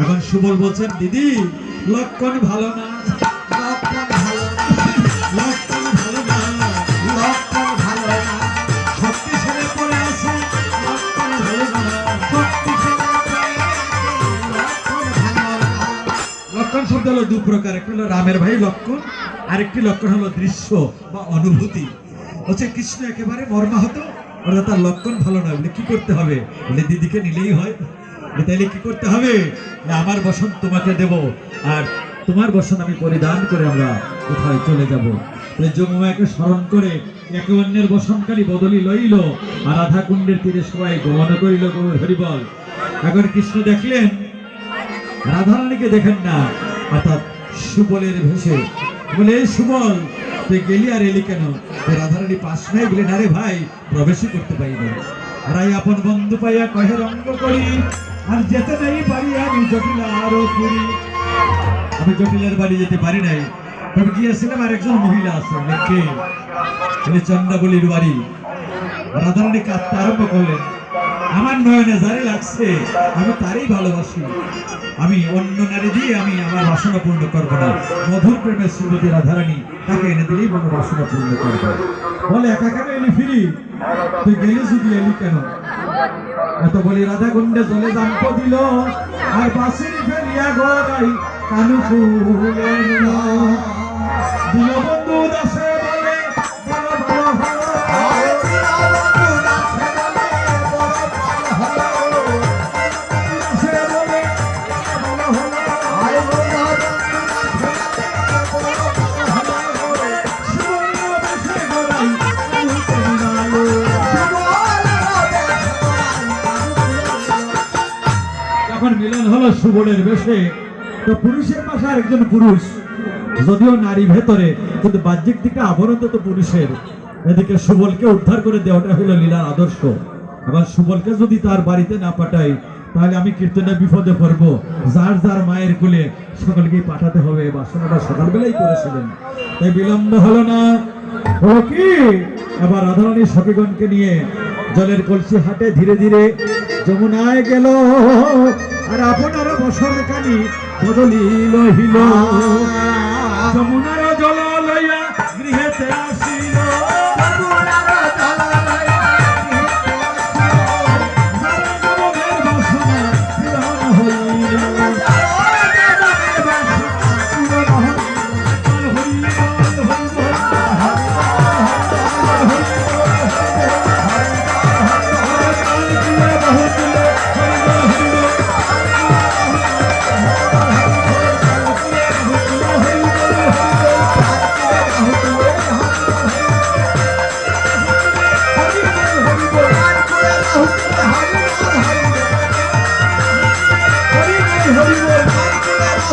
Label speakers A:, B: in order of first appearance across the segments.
A: এখন সুবল বলছেন দিদি লক্ষণ ভালো না।
B: লক্ষণ ভালো
A: লক্ষণ ভালো না।
B: লক্ষণ ভালো না।
A: শক্তি ছেড়ে পড়ে আছে লক্ষণ ভালো না।
B: শক্তি সেবা লক্ষণ ভালো না।
A: লক্ষণ শব্দ হলো দু প্রকার একটা হলো রামের ভাই লক্ষণ আরেকটি লক্ষণ হলো দৃশ্য বা অনুভূতি। হচ্ছে কৃষ্ণ একেবারে মর্মাহত অর্থাৎ তার লক্ষণ ভালো বলে কি করতে হবে? বলে দিদিকে নিলেই হয়। তাইলে কি করতে হবে? না, আমার বসন তোমাকে দেব। আর তোমার বসন আমি পরিধান করে আমরা কোথায় চলে যাব? যমুমাকে স্মরণ করে একে অন্যের বসনকারী বদলি লইল আর রাধা কুণ্ডের তীরে সবাই গমন করিল, গৌর হরিবল। এখন কৃষ্ণ দেখলেন, রাধারানীকে দেখেন না, অর্থাৎ সুবলের ভেসে বলে, "এই সুবল, তুই গেলি আর এলি কেন? তুই রাধারানী পাশ নাই বলে, না রে ভাই, প্রবেশই করতে পারি না রাই আপন বন্ধু পাইয়া কহে, রঙ্গ করি। আর যেতে নাই পারি আমি জটিল আরও করি। আমি জটিলের বাড়ি যেতে পারি নাই। তবে গিয়েছিলাম আর একজন মহিলা আছে কে বলে চন্দ্রাবলীর বাড়ি। রাধারানী কাঁদতে আরম্ভ করলেন, আমার নয়নে যারে লাগছে, আমি তারই ভালোবাসি। আমি অন্য নারী দিয়ে আমি আমার বাসনা পূর্ণ করব না। মধুর প্রেমের শ্রীমতী রাধারানী তাকে এনে দিলেই মনে বাসনা পূর্ণ করব। বলে, একা কেন এলি ফিরি? তুই গেলি শুধু এলি কেন? এত বলি রাধা কুণ্ডে জলে দাম্প দিল আর বাসির ফেলিয়া গড়াই কানু ফুলে মিলন হলো সুবলের বেশে। তো পুরুষের পাশে আরেকজন পুরুষ, যদিও নারী ভেতরে, কিন্তু বাহ্যিক দিকে আবরণ তো পুরুষের। এদিকে সুবলকে উদ্ধার করে দেওয়াটা হলো লীলার আদর্শ। এবার সুবলকে যদি তার বাড়িতে না পাঠাই, তাহলে আমি কীর্তনে বিপদে পড়ব। যার যার মায়ের কোলে সকলকেই পাঠাতে হবে বাসনাটা সকালবেলাই করেছিলেন। তাই বিলম্ব হলো না। কি? এবার রাধারানী সখীগণকে নিয়ে জলের কলসি হাটে ধীরে ধীরে যমুনায় গেল। আর আপনার বসর কানি বদলিল হিল যমুনার জল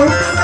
B: Oh.